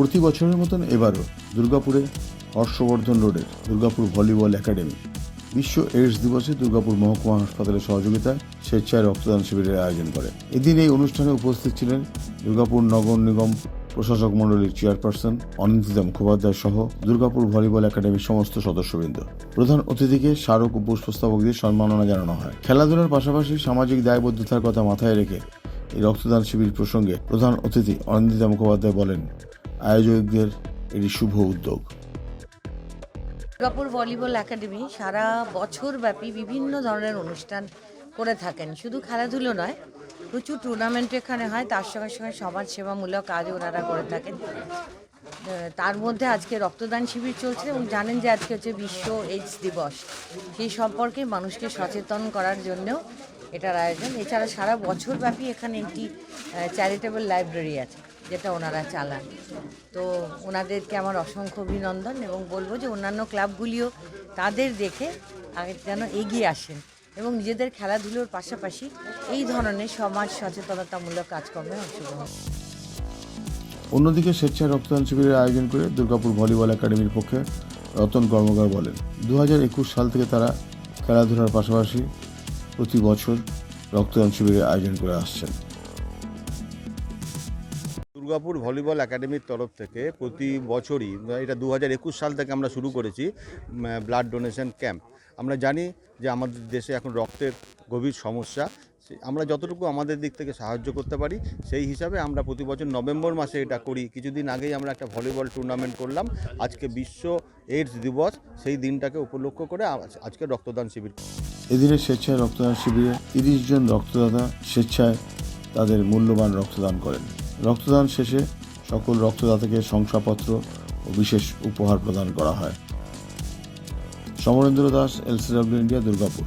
প্রতি বছরের মতন এবারও দুর্গাপুরে হর্ষবর্ধন রোডের দুর্গাপুর ভলিবল একাডেমি, বিশ্ব এইডস দিবসে দুর্গাপুর মহকুমা হাসপাতালের সহযোগিতায় স্বেচ্ছায় রক্তদান শিবিরের আয়োজন করে। এদিন এই অনুষ্ঠানে উপস্থিত ছিলেন দুর্গাপুর নগর নিগম প্রশাসক মণ্ডলীর চেয়ারপারসন অনিন্দিতা মুখোপাধ্যায় সহ দুর্গাপুর ভলিবল একাডেমির সমস্ত সদস্যবৃন্দ। প্রধান অতিথিকে স্মারক ও পুষ্পস্তবক দিয়ে সম্মাননা জানানো হয়। খেলাধুলার পাশাপাশি সামাজিক দায়বদ্ধতার কথা মাথায় রেখে এই রক্তদান শিবির প্রসঙ্গে প্রধান অতিথি অনিন্দিতা মুখোপাধ্যায় বলেন আয়োজকদের এটি শুভ উদ্যোগ। দুর্গাপুর ভলিবল একাডেমি সারা বছর ব্যাপী বিভিন্ন ধরনের অনুষ্ঠান করে থাকেন। শুধু খেলাধুলো নয়, প্রচুর টুর্নামেন্ট এখানে হয়। তার সঙ্গে সঙ্গে সমাজ সেবামূলক কাজও ওনারা করে থাকেন। তার মধ্যে আজকে রক্তদান শিবির চলছে এবং জানেন যে আজকে হচ্ছে বিশ্ব এইডস দিবস। সেই সম্পর্কে মানুষকে সচেতন করার জন্যও এটার আয়োজন। এছাড়া সারা বছর ব্যাপী এখানে একটি চ্যারিটেবল লাইব্রেরি আছে, যেটা ওনারা চালান। তো ওনাদেরকে আমার অসংখ্য অভিনন্দন এবং বলব যে অন্যান্য ক্লাবগুলিও তাদের দেখে আগে যেন এগিয়ে আসেন এবং নিজেদের খেলাধুলোর পাশাপাশি এই ধরনের সমাজ সচেতনতামূলক কাজকর্মে অংশগ্রহণ অন্যদিকে স্বেচ্ছায় রক্তদান শিবিরের আয়োজন করে দুর্গাপুর ভলিবল একাডেমির পক্ষে রতন কর্মকার বলেন দু হাজার একুশ সাল থেকে তারা খেলাধুলার পাশাপাশি প্রতি বছর রক্তদান শিবিরের আয়োজন করে আসছেন। দুর্গাপুর ভলিবল একাডেমির তরফ থেকে প্রতি বছরই, এটা দু হাজার একুশ সাল থেকে আমরা শুরু করেছি ব্লাড ডোনেশন ক্যাম্প। আমরা জানি যে আমাদের দেশে এখন রক্তের গভীর সমস্যা আমরা যতটুকু আমাদের দিক থেকে সাহায্য করতে পারি, সেই হিসাবে আমরা প্রতি বছর নভেম্বর মাসে এটা করি। কিছুদিন আগেই আমরা একটা ভলিবল টুর্নামেন্ট করলাম। আজকে বিশ্ব এইডস দিবস, সেই দিনটাকে উপলক্ষ করে আজকে রক্তদান শিবির। এদিনে স্বেচ্ছায় রক্তদান শিবিরে তিরিশ জন রক্তদাতা স্বেচ্ছায় তাদের মূল্যবান রক্তদান করেন। রক্তদান শেষে সকল রক্তদাতাকে শংসাপত্র ও বিশেষ উপহার প্রদান করা হয়। Samarendra Das, LCW India, Durgapur.